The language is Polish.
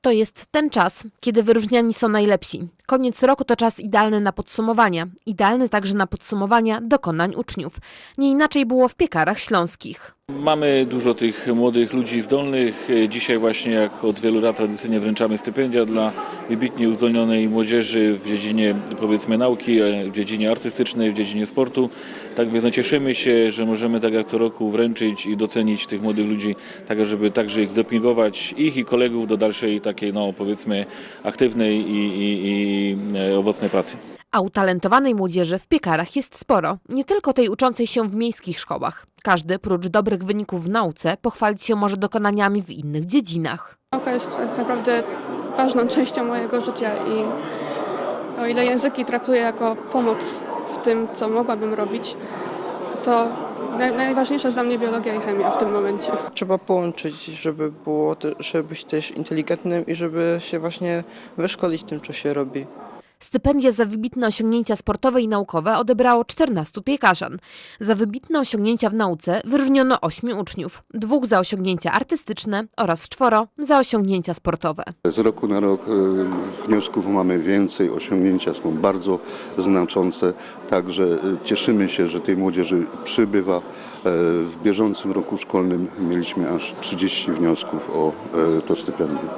To jest ten czas, kiedy wyróżniani są najlepsi. Koniec roku to czas idealny na podsumowania, idealny także na podsumowania dokonań uczniów. Nie inaczej było w piekarach śląskich. Mamy dużo tych młodych ludzi zdolnych. Dzisiaj właśnie jak od wielu lat tradycyjnie wręczamy stypendia dla wybitnie uzdolnionej młodzieży w dziedzinie powiedzmy nauki, w dziedzinie artystycznej, w dziedzinie sportu. Tak więc no, cieszymy się, że możemy tak jak co roku wręczyć i docenić tych młodych ludzi, tak żeby także ich dopingować, ich i kolegów do dalszej takiej no powiedzmy aktywnej i, i, i e, owocnej pracy. A utalentowanej młodzieży w piekarach jest sporo, nie tylko tej uczącej się w miejskich szkołach. Każdy, prócz dobrych wyników w nauce, pochwalić się może dokonaniami w innych dziedzinach. Nauka jest tak naprawdę ważną częścią mojego życia i o ile języki traktuję jako pomoc w tym, co mogłabym robić, to naj, najważniejsza jest dla mnie biologia i chemia w tym momencie. Trzeba połączyć, żeby było, żeby być też inteligentnym i żeby się właśnie wyszkolić w tym, co się robi. Stypendia za wybitne osiągnięcia sportowe i naukowe odebrało 14 piekarzan. Za wybitne osiągnięcia w nauce wyróżniono 8 uczniów, dwóch za osiągnięcia artystyczne oraz czworo za osiągnięcia sportowe. Z roku na rok e, wniosków mamy więcej, osiągnięcia są bardzo znaczące, także e, cieszymy się, że tej młodzieży przybywa. E, W bieżącym roku szkolnym mieliśmy aż 30 wniosków o e, to stypendium.